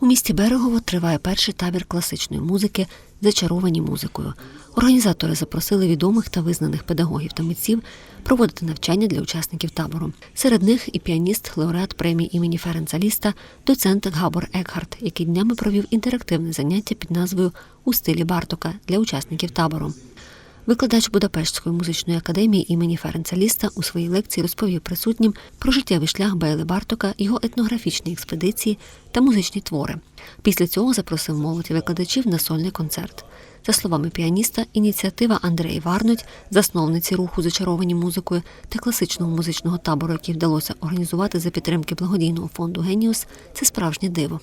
У місті Берегово триває перший табір класичної музики, зачаровані музикою. Організатори запросили відомих та визнаних педагогів та митців проводити навчання для учасників табору. Серед них і піаніст, лауреат премії імені Ференца Ліста, доцент Габор Екхарт, який днями провів інтерактивне заняття під назвою У стилі Бартока для учасників табору. Викладач Будапештської музичної академії імені Ференца Ліста у своїй лекції розповів присутнім про життєвий шлях Бейли Бартока, його етнографічні експедиції та музичні твори. Після цього запросив молодь викладачів на сольний концерт. За словами піаніста, ініціатива Андреї Варнуть, засновниці руху зачаровані музикою та класичного музичного табору, який вдалося організувати за підтримки благодійного фонду Геніус, це справжнє диво.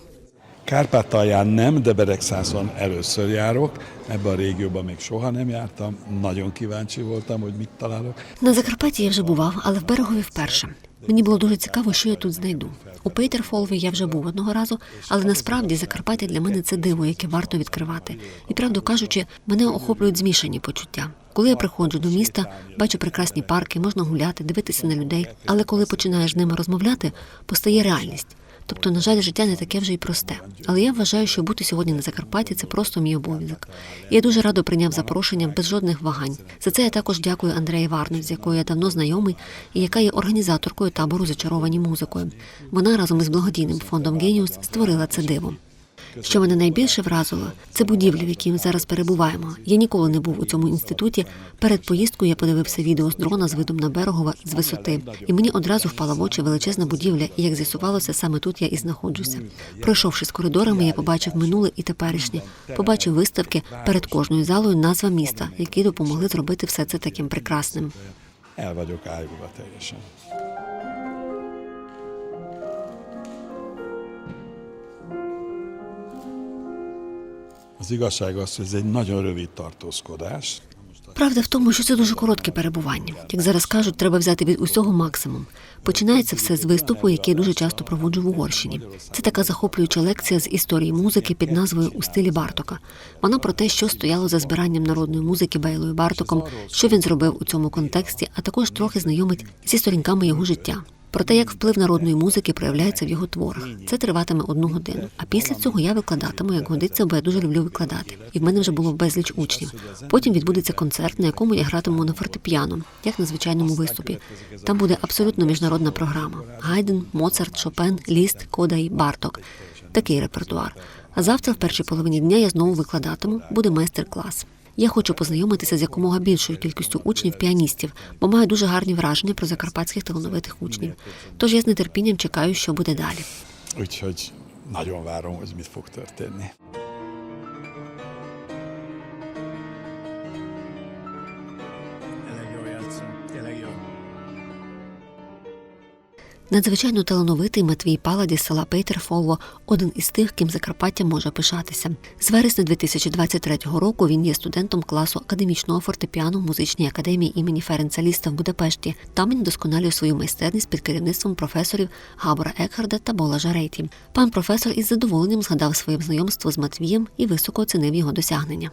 Kárpátalján nem, de Beregszászon először járok. Ebben a régióban még soha nem jártam. Nagyon kíváncsi voltam, hogy mit találok. На Закарпатті я вже бував, але в берегові вперше. Мені було дуже цікаво, що я тут знайду. У Пейтерфолві я вже був одного разу, але насправді Закарпаття для мене це диво, яке варто відкривати. І правду кажучи, мене охоплюють змішані почуття. Коли я приходжу до міста, бачу прекрасні парки, можна гуляти, дивитися на людей. Але коли починаєш з ними розмовляти, постає реальність. Тобто, на жаль, життя не таке вже й просте. Але я вважаю, що бути сьогодні на Закарпатті це просто мій обов'язок. Я дуже радо прийняв запрошення без жодних вагань. За це я також дякую Андреї Варну, з якою я давно знайомий, і яка є організаторкою табору зачаровані музикою. Вона разом із благодійним фондом Геніус створила це диво. Що мене найбільше вразило, це будівля, в якій ми зараз перебуваємо. Я ніколи не був у цьому інституті. Перед поїздкою я подивився відео з дрона з видом на берегова з висоти, і мені одразу впала в очі величезна будівля, і як з'ясувалося, саме тут я і знаходжуся. Пройшовши з коридорами, я побачив минуле і теперішнє. Побачив виставки перед кожною залою назва міста, які допомогли зробити все це таким прекрасним. Vagyok Az igazság az, hogy ez egy nagyon rövid tartózkodás. Правда в тому, що це дуже коротке перебування. Як зараз кажуть, треба взяти від усього максимум. Починається все з виступу, який я дуже часто проводжу в Угорщині. Це така захоплююча лекція з історії музики під назвою У стилі Бартока. Вона про те, що стояло за збиранням народної музики Бейлою Бартоком, що він зробив у цьому контексті, а також трохи знайомить зі сторінками його життя. Про те, як вплив народної музики проявляється в його творах. Це триватиме одну годину. А після цього я викладатиму, як годиться, бо я дуже люблю викладати. І в мене вже було безліч учнів. Потім відбудеться концерт, на якому я гратиму на фортепіано, як на звичайному виступі. Там буде абсолютно міжнародна програма: Гайден, Моцарт, Шопен, Ліст, Кодай, Барток. Такий репертуар. А завтра, в першій половині дня, я знову викладатиму, буде майстер-клас. Я хочу познайомитися з якомога більшою кількістю учнів піаністів, бо маю дуже гарні враження про закарпатських талановитих учнів. Тож я з нетерпінням чекаю, що буде далі. Надзвичайно талановитий Матвій Паладі села Пейтерфолво один із тих, ким Закарпаття може пишатися. З вересня 2023 року він є студентом класу академічного фортепіано в музичній академії імені Ференца Ліста в Будапешті. Там він досконалює свою майстерність під керівництвом професорів Габора Екхарда та Бола Жарейті. Пан професор із задоволенням згадав своє знайомство з Матвієм і високо оцінив його досягнення.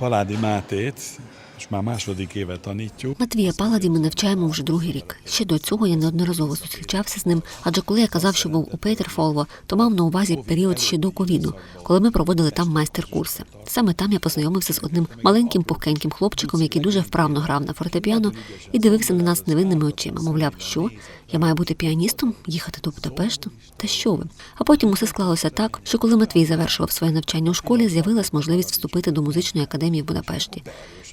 Paládi Mátét, és már második éve tanítjuk. Матвія Паладі ми навчаємо вже другий рік. Ще до цього я неодноразово зустрічався з ним, адже коли я казав, що був у Пейтерфолво, то мав на увазі період ще до ковіду, коли ми проводили там майстер-курси. Саме там я познайомився з одним маленьким пухкеньким хлопчиком, який дуже вправно грав на фортепіано і дивився на нас невинними очима. Мовляв, що я маю бути піаністом, їхати до Будапешту? Та що ви? А потім усе склалося так, що коли Матвій завершував своє навчання у школі, з'явилась можливість вступити до музичної академії в Будапешті.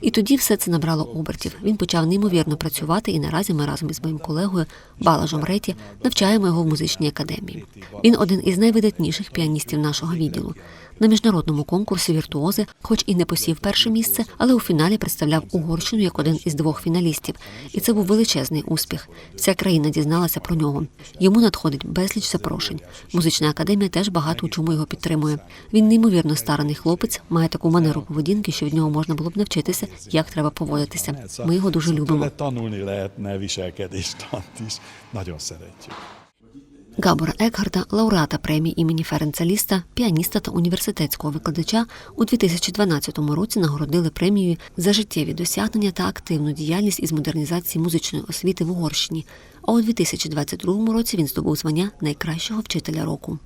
І тоді все це набрало обертів. Він почав неймовірно працювати, і наразі ми разом із моїм колегою Балажом Реті навчаємо його в музичній академії. Він один із найвидатніших піаністів нашого відділу. На міжнародному конкурсі віртуози, хоч і не посів перше місце, але у фіналі представляв Угорщину як один із двох фіналістів. І це був величезний успіх. Вся країна дізналася про нього. Йому надходить безліч запрошень. Музична академія теж багато у чому його підтримує. Він неймовірно стараний хлопець, має таку манеру поведінки, що від нього можна було б навчитися, як треба поводитися. Ми його дуже любимо. Габора Екгарда, лауреата премії імені Ференца Ліста, піаніста та університетського викладача, у 2012 році нагородили премією за життєві досягнення та активну діяльність із модернізації музичної освіти в Угорщині. А у 2022 році він здобув звання найкращого вчителя року.